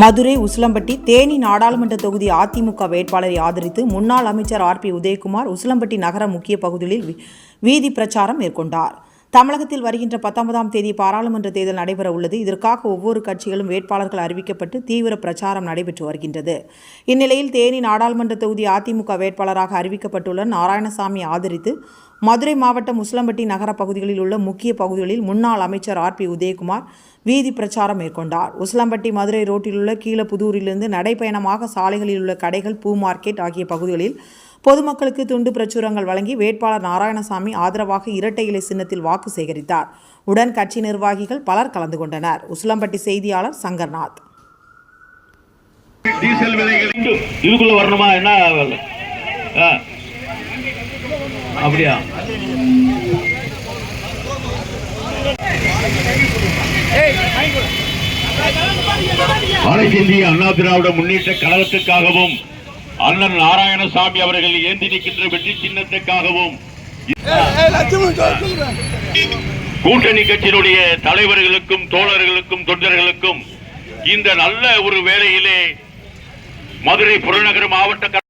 மதுரை உசிலம்பட்டி தேனி நாடாளுமன்ற தொகுதி அதிமுக வேட்பாளரை ஆதரித்து முன்னாள் அமைச்சர் ஆர் பி உதயகுமார் உசிலம்பட்டி நகர முக்கிய பகுதிகளில் வீதி பிரச்சாரம் மேற்கொண்டார். தமிழகத்தில் வருகின்ற பத்தொன்பதாம் தேதி பாராளுமன்ற தேர்தல் நடைபெற உள்ளது. இதற்காக ஒவ்வொரு கட்சிகளும் வேட்பாளர்கள் அறிவிக்கப்பட்டு தீவிர பிரச்சாரம் நடைபெற்று வருகின்றது. இந்நிலையில் தேனி நாடாளுமன்ற தொகுதி அதிமுக வேட்பாளராக அறிவிக்கப்பட்டுள்ள நாராயணசாமி ஆதரித்து மதுரை மாவட்டம் முஸ்லம்பட்டி நகர பகுதிகளில் உள்ள முக்கிய பகுதிகளில் முன்னாள் அமைச்சர் ஆர் பி உதயகுமார் வீதி பிரச்சாரம் மேற்கொண்டார். உஸ்லம்பட்டி மதுரை ரோட்டில் உள்ள கீழப்புதூரிலிருந்து நடைப்பயணமாக சாலைகளில் உள்ள கடைகள் பூ மார்க்கெட் ஆகிய பகுதிகளில் பொதுமக்களுக்கு துண்டு பிரச்சுரங்கள் வழங்கி வேட்பாளர் நாராயணசாமி ஆதரவாக இரட்டை இலை சின்னத்தில் வாக்கு சேகரித்தார். உடன் கட்சி நிர்வாகிகள் பலர் கலந்து கொண்டனர். உசிலம்பட்டி செய்தியாளர் சங்கர்நாத். டீசல் விலைகள் மீண்டும் இதுக்குள்ள வரணுமா? என்ன. அப்படியா? அனைத்து இந்திய அண்ணா திராவிட முன்னேற்ற கழகத்துக்காகவும் அண்ணன் நாராயணசாமி அவர்கள் ஏந்தி நிற்கின்ற வெற்றி சின்னத்துக்காகவும் கூட்டணி கட்சியினுடைய தலைவர்களுக்கும் தோழர்களுக்கும் தொண்டர்களுக்கும் இந்த நல்ல ஒரு வேளையிலே மதுரை புறநகர் மாவட்ட